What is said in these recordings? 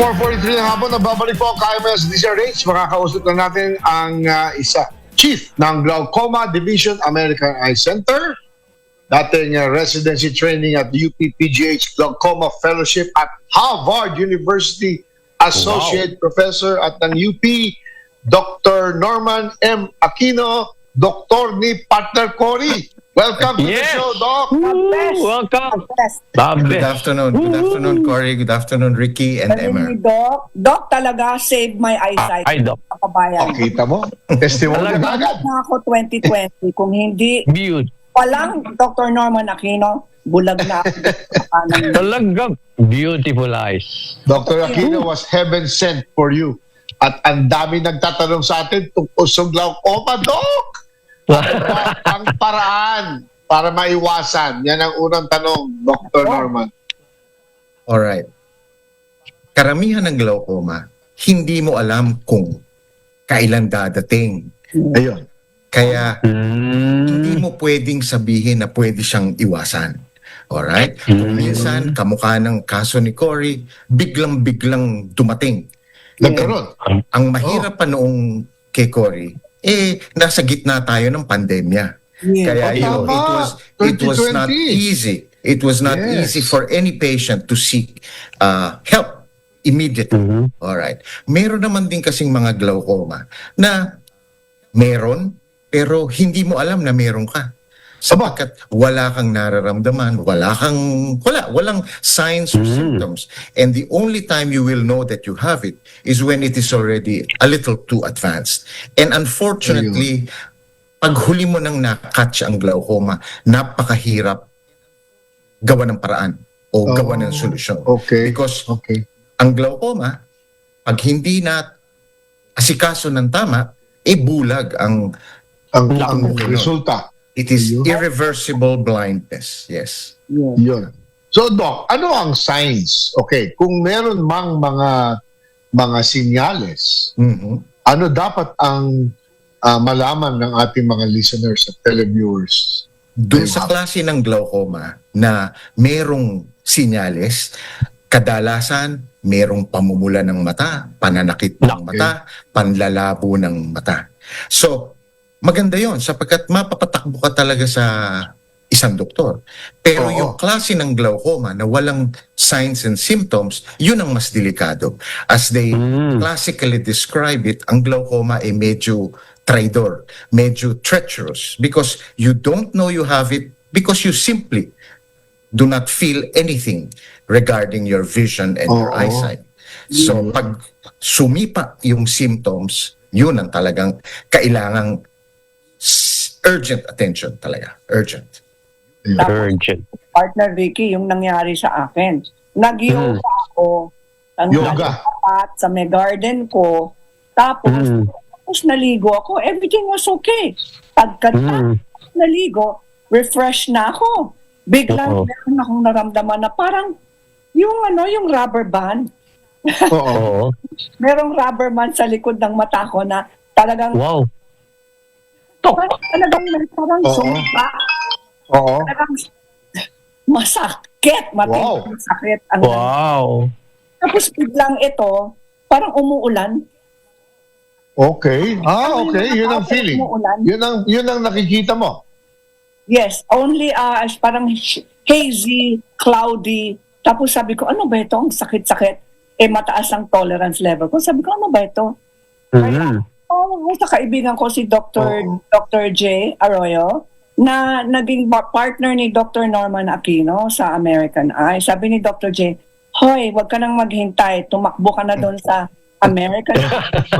4.43 ng hapon, nababalik po ang KMS DCRH. Makakausap na natin ang ah, isa, Chief ng Glaucoma Division American Eye Center, dating ah, residency training at UPPGH Glaucoma Fellowship at Harvard University Associate Professor at ng UP, Dr. Norman M. Aquino, Dr. ni Partner Cory. Welcome to Yes. the show, Doc. Woo, welcome. Best. The Good afternoon. Good afternoon, Corey. Good afternoon, Ricky and ni Doc, Doc talaga saved my eyesight. Ay, Doc. Oh, Kabayan. kita mo? Testimony na agad. Na ako 2020. Kung hindi, Beauty. walang Dr. Norman Aquino, bulag na ako. Talagang beautiful eyes. Dr. Aquino was heaven sent for you. At ang dami nagtatanong sa atin tungkol sa glaucoma, Doc! Ang paraan para maiwasan? Yan ang unang tanong, Dr. Norman. Alright. Karamihan ng glaucoma, hindi mo alam kung kailan dadating. Ayun. Kaya hindi Mm. mo pwedeng sabihin na pwede siyang iwasan. Alright? Kung minsan, kamukha ng kaso ni Cory, biglang-biglang dumating. Nagkaroon. Ang mahirap pa noong kay Cory, eh, nasa gitna tayo ng pandemya. Yeah. Kaya Oh, yun, it was it was not 2020. easy. It was not Yes. easy for any patient to seek uh, help immediately. Mhm. All right. Meron naman din kasing mga glaucoma na meron pero hindi mo alam na meron ka. Sapagkat wala kang nararamdaman, wala kang wala, walang signs or Mm. symptoms. And the only time you will know that you have it is when it is already a little too advanced. And unfortunately, pag huli mo nang nakatch ang glaucoma, napakahirap gawa ng paraan o Oh, gawa ng solusyon. Okay. Because Okay. ang glaucoma, pag hindi na asikaso ng tama, eh bulag ang Ang, Naku. ang resulta. It is Ayun. irreversible blindness. Yes. Yeah. Yun. So, Doc, ano ang signs? Okay, kung meron mang mga mga sinyales, Mhm. ano dapat ang ah, malaman ng ating mga listeners at televiewers? Doon sa klase ng glaucoma na merong sinyales, kadalasan merong pamumula ng mata, pananakit ng Okay. mata, panlalabo ng mata. So, maganda yon sapagkat mapapatakbo ka talaga sa isang doktor. Pero Oo. yung klase ng glaucoma na walang signs and symptoms, yun ang mas delikado. As they Mm. classically describe it, ang glaucoma ay medyo traidor, medyo treacherous because you don't know you have it because you simply do not feel anything regarding your vision and your Oo. eyesight. So pag sumipa yung symptoms, yun ang talagang kailangang urgent attention talaga. Urgent. Urgent. Partner Vicky, yung nangyari sa akin. Nag-yoga ako. Ang Yoga. Tapat sa may garden ko. Tapos, Mm. tapos naligo ako. Everything was okay. Pagkatapos Mm. naligo, refresh na ako. Biglang Oo. meron akong naramdaman na parang yung ano, yung rubber band. Oo. Oo. Merong rubber band sa likod ng mata ko na talagang Wow. Parang, talagang parang Oo. sumpa. Oo. Talagang masakit. Matinding Wow. sakit. Ang Wow. Tapos biglang ito, parang umuulan. Okay. Ah, Ano yung okay. Yun ang feeling. Umuulan. Yun ang, yun ang nakikita mo. Yes, only uh, parang sh- hazy, cloudy. Tapos sabi ko, ano ba ito? Ang sakit-sakit. Eh, mataas ang tolerance level ko. Sabi ko, ano ba ito? Mhm. Oh, sa kaibigan ko si Dr. Oo. Dr. J. Arroyo na naging partner ni Dr. Norman Aquino sa American Eye. Sabi ni Dr. J, Hoy, wag ka nang maghintay. Tumakbo ka na doon sa American Eye.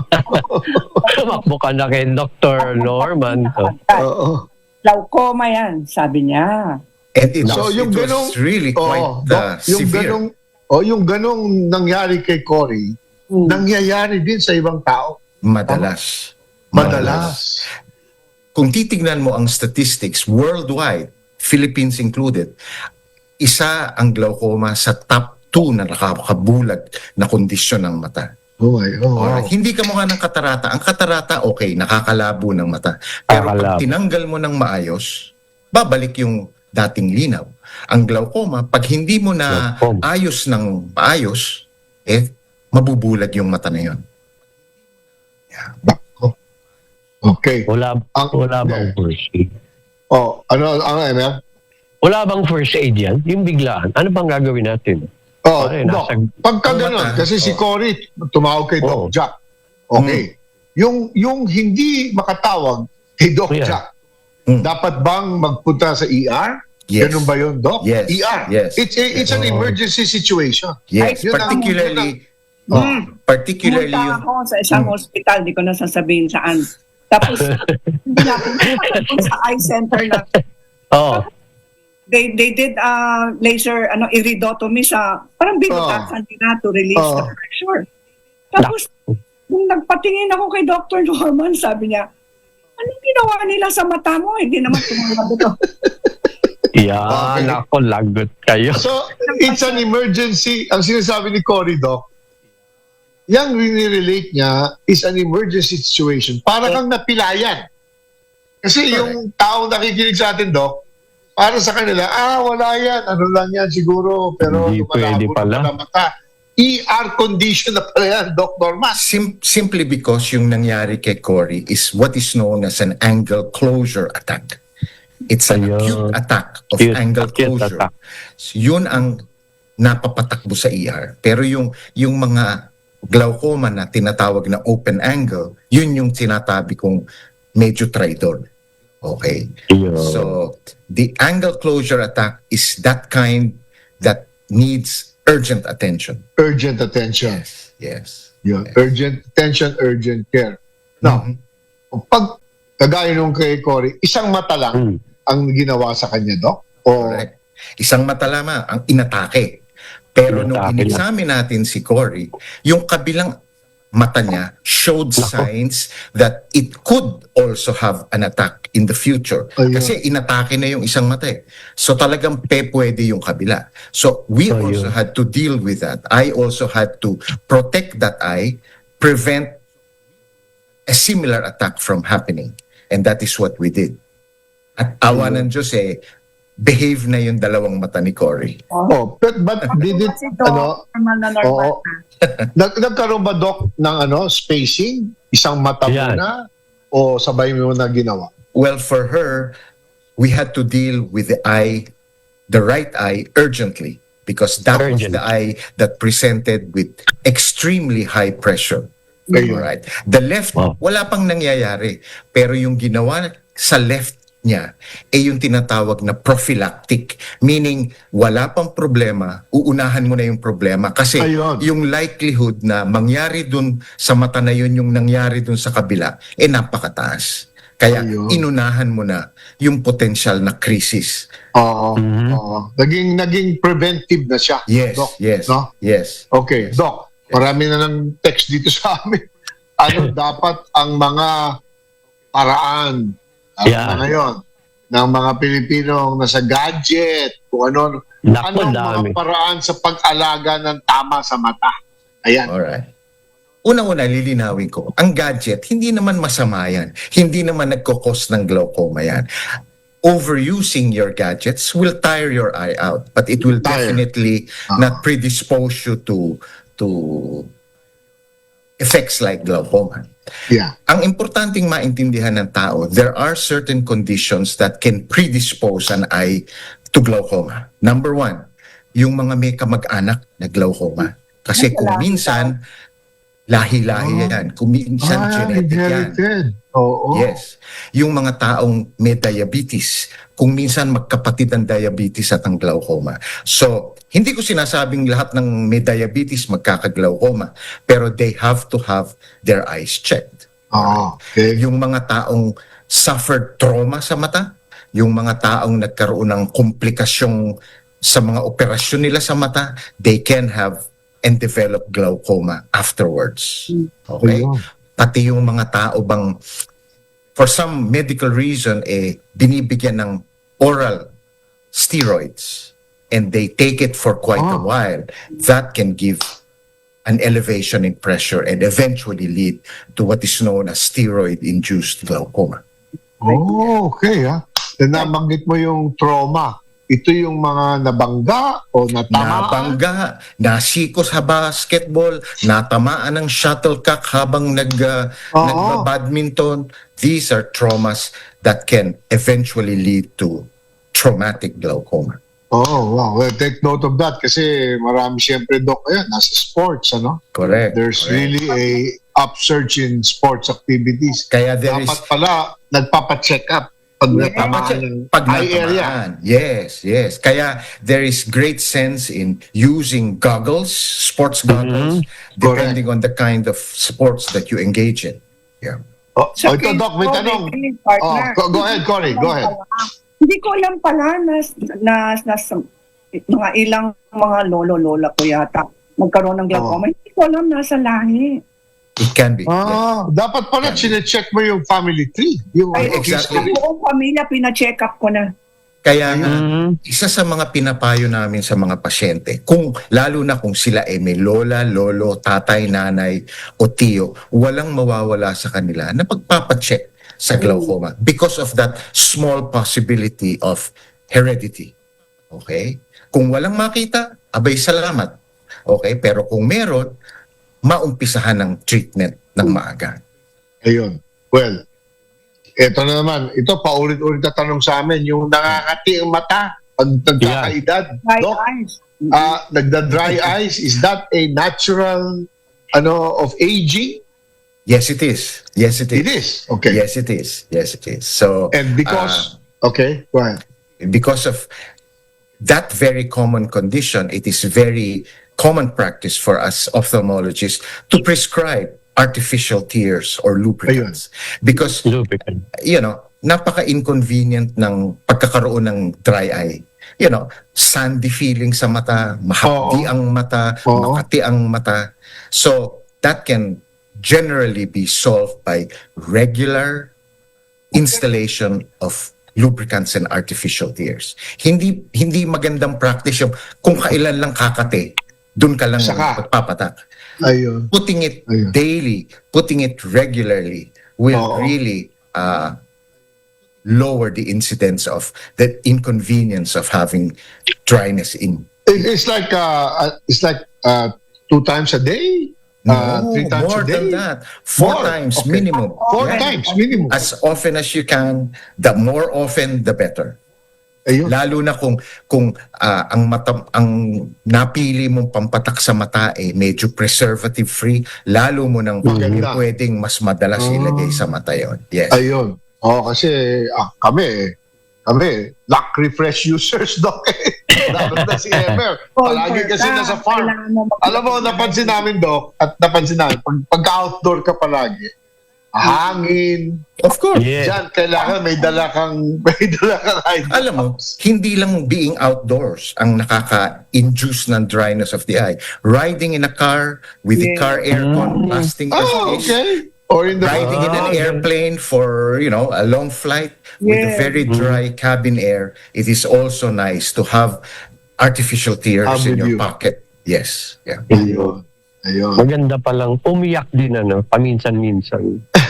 Tumakbo ka na kay Dr. Norman. Oo. Glaucoma yan, sabi niya. And it, So, was, yung it was ganong- really quite Oo. uh, yung severe. ganong, oh, yung ganong nangyari kay Cory, Hmm. nangyayari din sa ibang tao. Madalas. Madalas. Kung titignan mo ang statistics worldwide, Philippines included, isa ang glaucoma sa top 2 na nakakabulag na kondisyon ng mata. Oh my God. Alright, Hindi ka mukha ng katarata. Ang katarata, okay, nakakalabo ng mata. Pero pag Nakakalabo. tinanggal mo ng maayos, babalik yung dating linaw. Ang glaucoma, pag hindi mo na Glaucoma. ayos ng maayos, eh, mabubulag yung mata na yun. Nako. Okay. Wala, Ang- wala bang first aid? Oh, ano, ano, ano? Wala bang first aid yan? Yung biglaan. Ano bang gagawin natin? Oh, Pare, Doc, nasa- pagka Ang ganun, kasi si oh. Cory tumawag kay Doc Oo. Jack. Okay. Yung yung hindi makatawag kay Doc Yeah. Jack, Mm. dapat bang magpunta sa ER? Yes. Ganun ba yun, Doc? Yes. ER. Yes. It's a- it's an Oo. emergency situation. Yes, Yun ang- particularly, yun ang- oh, particularly Pumunta yung, ako sa isang Hmm. hospital, di ko na sasabihin saan. Tapos, hindi na ako sa eye center na Oo. they they did uh, laser ano iridotomy sa parang binutasan nila to release Oh. the pressure. Tapos nung nagpatingin ako kay Dr. Norman, sabi niya, anong ginawa nila sa mata mo? Hindi naman tumalab ito. Yan, Okay. ako, lagot kayo. So, it's an emergency. Ang sinasabi ni Cory, Doc, yung relate niya is an emergency situation. Para kang napilayan. Kasi yung tao nakikinig sa atin, Doc, para sa kanila, ah, wala yan. Ano lang yan siguro. Pero Hindi pwede pala. na mata. ER condition na pala yan, Doc Norman. sim- simply because yung nangyari kay Cory is what is known as an angle closure attack. It's an Ayun. acute attack of Acute- angle acute closure. attack. So, yun ang napapatakbo sa ER. Pero yung yung mga glaucoma na tinatawag na open angle, yun yung tinatabi kong medyo traidor. Okay? Yun. So, the angle closure attack is that kind that needs urgent attention. Urgent attention. Yes. Yun. Urgent attention, urgent care. Now, Mhm. pag kagaya nung kay Cory, isang mata lang Hmm. ang ginawa sa kanya, Doc? O, Correct. Isang mata lamang ang inatake. Pero nung in-examine natin si Cory, yung kabilang mata niya showed signs that it could also have an attack in the future. Ayun. Kasi inatake na yung isang mata eh. So talagang pe pwede yung kabila. So we Ayun. also had to deal with that. I also had to protect that eye, prevent a similar attack from happening. And that is what we did. At awa ng Diyos eh, behave na yung dalawang mata ni Cory. oh, but, but did it, ano, normal na normal Oo. na. Nag, nagkaroon ba, Doc, ng ano, spacing? Isang mata Yan. muna? O sabay mo na ginawa? Well, for her, we had to deal with the eye, the right eye, urgently because that was Urgent. the eye that presented with extremely high pressure. Ayun. Alright. The left, Wow. wala pang nangyayari. Pero yung ginawa sa left niya, eh yung tinatawag na prophylactic. Meaning, wala pang problema, uunahan mo na yung problema. Kasi Ayun. yung likelihood na mangyari dun sa mata na yun, yung nangyari dun sa kabila, eh napakataas. Kaya Ayun. inunahan mo na yung potential na crisis. Oo. Mhm. oo. Naging, naging preventive na siya. Yes, Doc, yes, No? yes. Okay, Doc, marami na ng text dito sa amin. Ano dapat ang mga paraan ang Yeah. ngayon ng mga Pilipinong nasa gadget, kung ano, Naku, anong dami. mga paraan sa pag-alaga ng tama sa mata. Ayan. Alright. Unang-una, lilinawin ko, ang gadget, hindi naman masama yan. Hindi naman nagkakos ng glaucoma yan. Overusing your gadgets will tire your eye out, but it will Tire. definitely Ah. not predispose you to to effects like glaucoma. Yeah. Ang importanteng maintindihan ng tao, there are certain conditions that can predispose an eye to glaucoma. Number one, yung mga may kamag-anak na glaucoma. Kasi kung minsan, lahi-lahi Oh. yan. Kung minsan, Ah, genetic yan. inherited. Oo. Yes. Yung mga taong may diabetes, kung minsan magkapatid ang diabetes at ang glaucoma. So, hindi ko sinasabing lahat ng may diabetes magkakaglaucoma, pero they have to have their eyes checked. Oo. Okay. Yung mga taong suffered trauma sa mata, yung mga taong nagkaroon ng komplikasyong sa mga operasyon nila sa mata, they can have and develop glaucoma afterwards. Okay? Ayun. Pati yung mga tao bang for some medical reason eh binibigyan ng oral steroids and they take it for quite a Ah. while that can give an elevation in pressure and eventually lead to what is known as steroid induced glaucoma Oh, okay ha. Na nabanggit mo yung trauma. Ito yung mga nabangga o natamaan? Nabangga, nasikos sa basketball, natamaan ng shuttlecock habang nag, uh, Oo. nagba-badminton. These are traumas that can eventually lead to traumatic glaucoma. Oh, wow. Well, take note of that kasi marami siyempre, Doc, ayan, nasa sports, ano? Correct. There's correct. really a upsurge in sports activities. Kaya there is Dapat pala, nagpapacheck up pag natamaan ng pag eye area. Yes, yes. Kaya there is great sense in using goggles, sports goggles, depending on the kind of sports that you engage in. Yeah. Oh, Sa oh, ito, Doc, may tanong. Oh, go- go ahead, Cory, go ahead. Hindi ko alam pala na, na, na, mga ilang mga lolo-lola ko yata magkaroon ng glaucoma. Hindi ko alam nasa lahi. It can be. yeah. Ah, dapat pala chinecheck mo yung family tree. Yung Ay, exactly. Ang buong pamilya, pina-check up ko na. Kaya nga, Mm. isa sa mga pinapayo namin sa mga pasyente, kung lalo na kung sila ay may lola, lolo, tatay, nanay o tiyo, walang mawawala sa kanila na pagpapacheck sa glaucoma because of that small possibility of heredity. Okay? Kung walang makita, abay salamat. Okay? Pero kung meron, maumpisahan ng treatment ng maaga. Ayun. Well, eto na naman. Ito, paulit-ulit na tanong sa amin. Yung nakakati ang mata pag nagkakaedad. Dry Doc, eyes. ah, nagda-dry eyes, is that a natural ano of aging? Yes, it is. Yes, it is. It is. Okay. Yes, it is. Yes, it is. So, And because, okay, go ahead. because of that very common condition, it is very common practice for us ophthalmologists to prescribe artificial tears or lubricants because Lubricant. you know napaka-inconvenient ng pagkakaroon ng dry eye. You know, sandy feeling sa mata, mahapdi Oo. ang mata, Oo. makati ang mata. So that can generally be solved by regular installation of lubricants and artificial tears. Hindi hindi magandang practice yung kung kailan lang kakate, doon ka lang Saka. magpapatak. Ayun. Putting it Ayun. daily, putting it regularly will Oo. really uh, lower the incidence of the inconvenience of having dryness in It- It's like, uh, uh, it's like uh, two times a day? Uh, No, three times more a day? than that. Four More? times Okay. minimum. Four Yeah. times minimum. As often as you can, the more often the better. Ayun. Lalo na kung kung ah, ang mata ang napili mong pampatak sa mata eh medyo preservative free, lalo mo nang Maganda. pwedeng mas madalas Ah. ilagay sa mata 'yon. Yes. Ayun. Oh, kasi ah, kami, kami, lock refresh users, Doc. Lalo na si Emer. Palagi kasi nasa farm. Alam mo, napansin namin, Doc, at napansin namin, pag, pagka-outdoor ka palagi, hangin, Of course. Yeah. Diyan, kailangan may dala kang, may dala kang ID. Alam mo, hindi lang being outdoors ang nakaka-induce ng dryness of the eye. Riding in a car with the Yeah. car aircon blasting the Oh, face. okay. Or in the... Riding in an airplane for, you know, a long flight with a Yeah. very dry cabin air, it is also nice to have artificial tears Have in your you. pocket. Yes. Yeah. Ayun. Ayun. Maganda palang umiyak din ano, paminsan-minsan.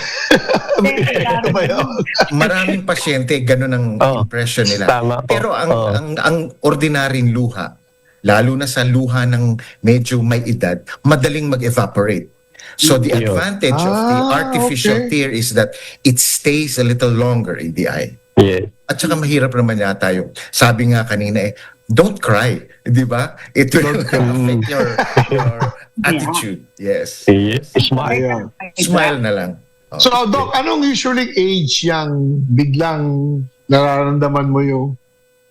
Ano? Maraming pasyente ganun ang Oh, impression nila. tama po. Pero ang Oh. ang ang ordinaryong luha, lalo na sa luha ng medyo may edad, madaling mag-evaporate. So the advantage of the Ah, artificial okay. tear is that it stays a little longer in the eye. Yeah. At saka mahirap naman yata yung, sabi nga kanina eh, don't cry. Di ba? It will affect your, your attitude. Yes. yeah. Smile. Smile na lang. Oh. So, Doc, anong usually age yung biglang nararamdaman mo yung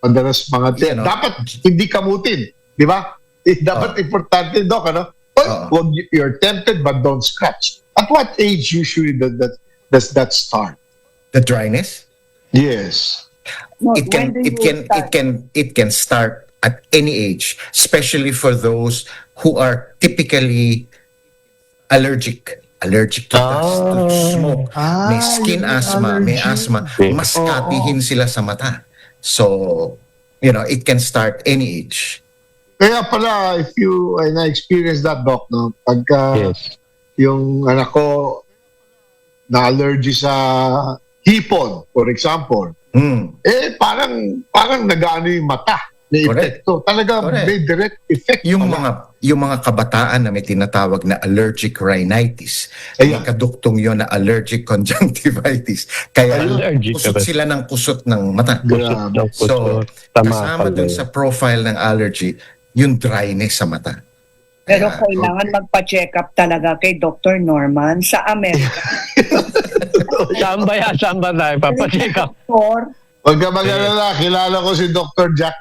madalas mga You know, Dapat hindi kamutin, di ba? Eh, Dapat importante, Doc, ano? Well, wag y- you're tempted but don't scratch. At what age usually does that, does that start? The dryness? Yes. No, it can it can start? it can it can start at any age especially for those who are typically allergic allergic to dust to Ah. smoke may Ah, skin yung asthma may allergy. asthma Okay. mas katihin sila sa mata so you know it can start any age Kaya pala, if you, ay na-experience that, Doc, no? Pagka Yes. yung anak ko na allergy sa hipon, for example, Mm. eh parang parang nagaano yung mata. May Correct. epekto. Talaga Correct. may direct effect. Yung pala. mga yung mga kabataan na may tinatawag na allergic rhinitis, may kaduktong yon na allergic conjunctivitis. Kaya Allergic kusot sila ng kusot ng mata. Grabe. So, Tama kasama pala dun sa profile ng allergy, yung dryness sa mata. Pero Kaya, kailangan magpa-check up talaga kay Dr. Norman sa America. Saan ba yan? Saan ba tayo? Papacheck up. Or, Huwag ka mag-alala, kilala ko si Dr. Jack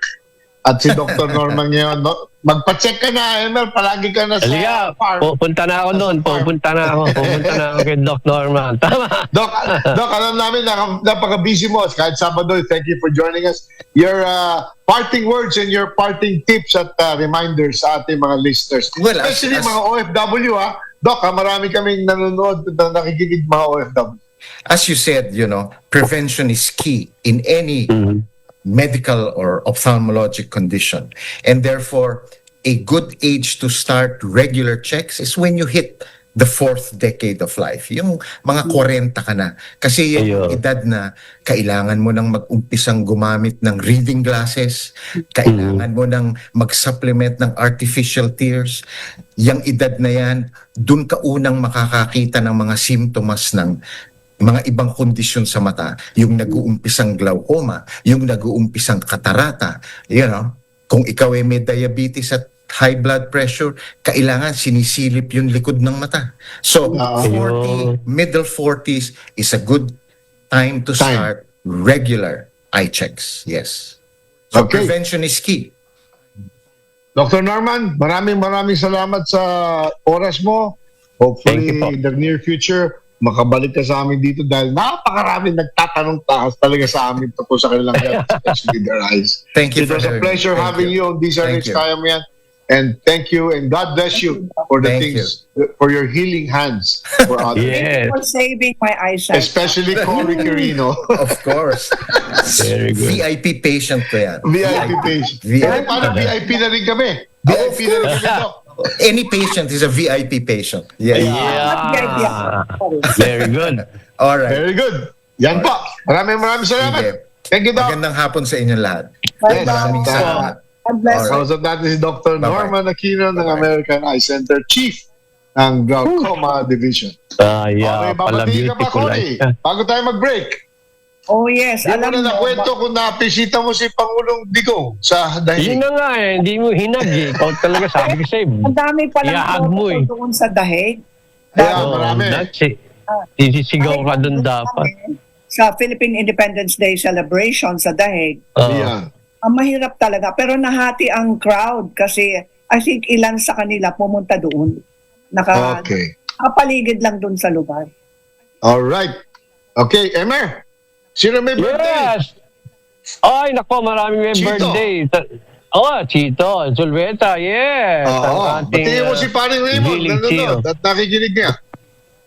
at si Dr. Norman ngayon. No? Magpa-check ka na, Emel. Palagi ka na sa Halika, farm. pupunta na ako doon. Pupunta na ako. Pupunta na ako kay Doc Norman. Tama. Doc, Doc, alam namin na napaka-busy mo. Kahit Sabado, thank you for joining us. Your uh, parting words and your parting tips at uh, reminders sa ating mga listeners. Well, as- Especially as- mga OFW, ha? Doc, ha, marami kaming nanonood na nakikinig mga OFW. As you said, you know, prevention is key in any Mhm. Medical or ophthalmologic condition. And therefore, a good age to start regular checks is when you hit the fourth decade of life. Yung mga 40 ka na. Kasi yung Ayun. edad na kailangan mo nang mag-umpisang gumamit ng reading glasses, kailangan mo nang mag-supplement ng artificial tears. Yung edad na yan, dun ka unang makakakita ng mga symptoms ng mga ibang kondisyon sa mata, yung nag-uumpisang glaucoma, yung nag-uumpisang katarata, you know, kung ikaw ay may diabetes at high blood pressure, kailangan sinisilip yung likod ng mata. So, Ah. 40, middle 40s is a good time to Time. start regular eye checks. Yes. So, Okay. prevention is key. Dr. Norman, maraming maraming salamat sa oras mo. Hopefully, in the near future, makabalik ka sa amin dito dahil napakaraming nagtatanong taas talaga sa amin tungkol sa kanilang health, especially their eyes. Thank you It for was a me. pleasure Thank having you. on These Are Thank Rich you. Kaya Mo Yan. And thank you and God bless you for the Thank things, for your healing hands for others. Yes. for saving my eyesight. Especially Cory Quirino, Of course. Very good. VIP patient ko yan. VIP patient. VIP. Paano VIP na rin kami? VIP na rin kami, Doc. Any patient is a VIP patient. Yes. Yeah. Very good. All right. Very good. Yan po. Maraming maraming salamat. Sige. Thank you, Doc. Magandang hapon sa inyong lahat. Bye-bye. Maraming Yes. salamat. God bless you. Kausap natin si Dr. Bye-bye. Norman Aquino ng. American Eye Center Chief ng Glaucoma Division. Ah, yeah. okay, Pala babatiin ka pa, beautiful. Bago tayo mag-break. Oh yes, mo alam na mo, nakwento kung napisita mo si Pangulong Digong sa Yun dahil. na nga eh. Hindi mo hinag eh. Ikaw talaga sabi ko sa'yo. ang dami palang Ihahag mo eh. doon sa dahig. Kaya Oo, marami. that's it. Sisisigaw ka dun dapat. Sa Philippine Independence Day celebration sa Dahig, Oo. Yan. ang mahirap talaga. Pero nahati ang crowd kasi I think ilan sa kanila pumunta doon. Naka, Okay. Nakapaligid lang doon sa lugar. All right. Okay, Emer. Sino may birthday? Yes! Ay, nako, maraming may Chito. birthday. Oh, Chito, Zulveta, yes. Oo. Batiin mo uh, si Paring Raymond. Giling Nanonood at nakikinig niya.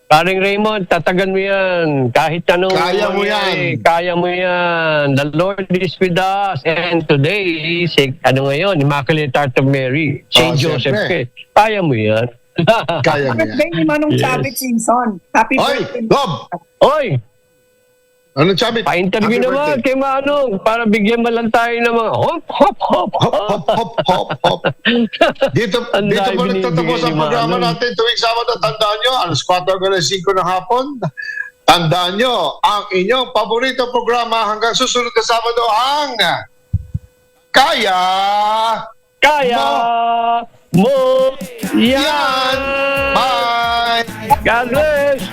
Paring Raymond, tatagan mo yan. Kahit anong Kaya mo yan. Kaya mo yan. The Lord is with us. And today, si, ano ngayon, Immaculate Heart of Mary. Oh, St. Joseph. syempre. eh. Kaya mo yan. Kaya mo yan. Birthday ni Manong Yes. Chavit Simpson. Happy Oy, birthday. Rob! Oy, Anong sabi? pa-interview Happy naman birthday. kay Manong para bigyan mo lang tayo ng mga hop, hop, hop, Hop, hop, hop, hop, hop. Dito, Ang dito dami po nagtatapos binibigay ang ni programa Manong. natin tuwing Sabado. Tandaan nyo, alas 4 hanggang alas 5 ng hapon. Tandaan nyo, ang inyong paborito programa hanggang susunod na Sabado ang Kaya Kaya mo yan! Bye! God bless!